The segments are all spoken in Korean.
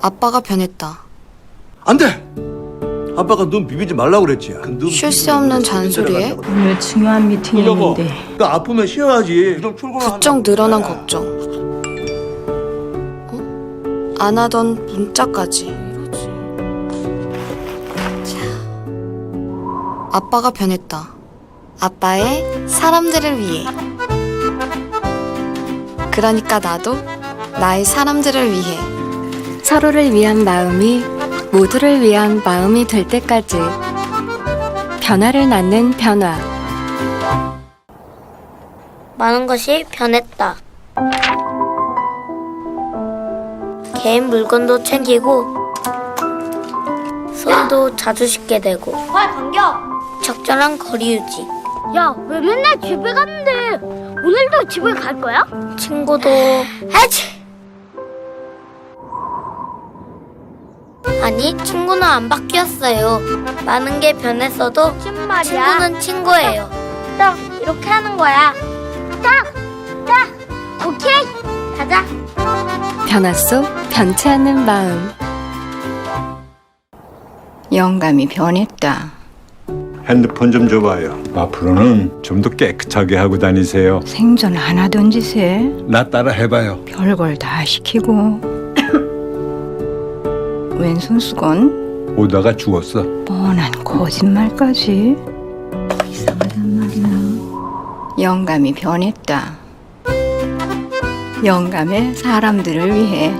아빠가 변했다. 안 돼! 아빠가 눈 비비지 말라고 그랬지. 그눈 쉴새 없는 잔소리에? 오늘 중요한 미팅이 여보, 있는데 그 아프면 쉬어야지. 출근을 부쩍. 늘어난 걱정. 어? 안 하던 문자까지. 자. 아빠가 변했다. 아빠의 사람들을 위해. 그러니까 나도 나의 사람들을 위해. 서로를 위한 마음이 모두를 위한 마음이 될 때까지 변화를 낳는 변화. 많은 것이 변했다. 개인 물건도 챙기고 손도 자주 씻게 되고 와 반격! 적절한 거리 유지 야, 왜 맨날 집에 갔는데 오늘도 집에 갈 거야? 친구도 해치! 아니 친구는 안 바뀌었어요 많은 게 변했어도 무슨 말이야? 친구는 친구예요 딱 이렇게 하는 거야. 딱, 딱, 오케이, 가자. 변화 속 변치 않는 마음. 영감이 변했다. 핸드폰 좀 줘봐요. 앞으로는 좀 더 깨끗하게 하고 다니세요. 생전 안 하던 짓에 나 따라 해봐요. 별걸 다 시키고 왼손 수건 오다가 죽었어. 뻔한 거짓말까지 이상하단 말이야. 영감이 변했다. 영감의 사람들을 위해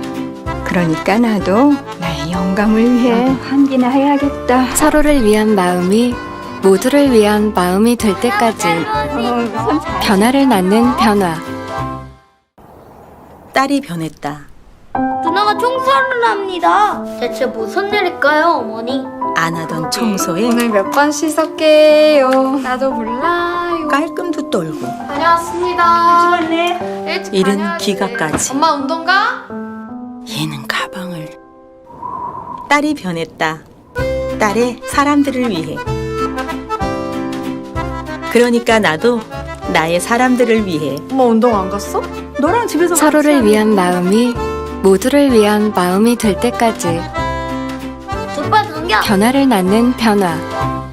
그러니까 나도 나의 영감을 위해 한기나 해야겠다. 서로를 위한 마음이 모두를 위한 마음이 될 때까지 변화를 낳는 변화. 딸이 변했다. 누나가 청소를 합니다 대체 무슨 일일까요 어머니? 안 하던 청소에 오늘 몇 번 씻었게요? 나도 몰라요. 깔끔도 떨고 다녀왔습니다. 일찍 이른 다녀야지. 기가까지. 엄마 운동 가? 얘는 가방을 딸이 변했다. 딸의 사람들을 위해 그러니까 나도 나의 사람들을 위해 엄마 운동 안 갔어? 너랑 집에서 서로를 위한 마음이 모두를 위한 마음이 될 때까지! 변화를 낳는 변화.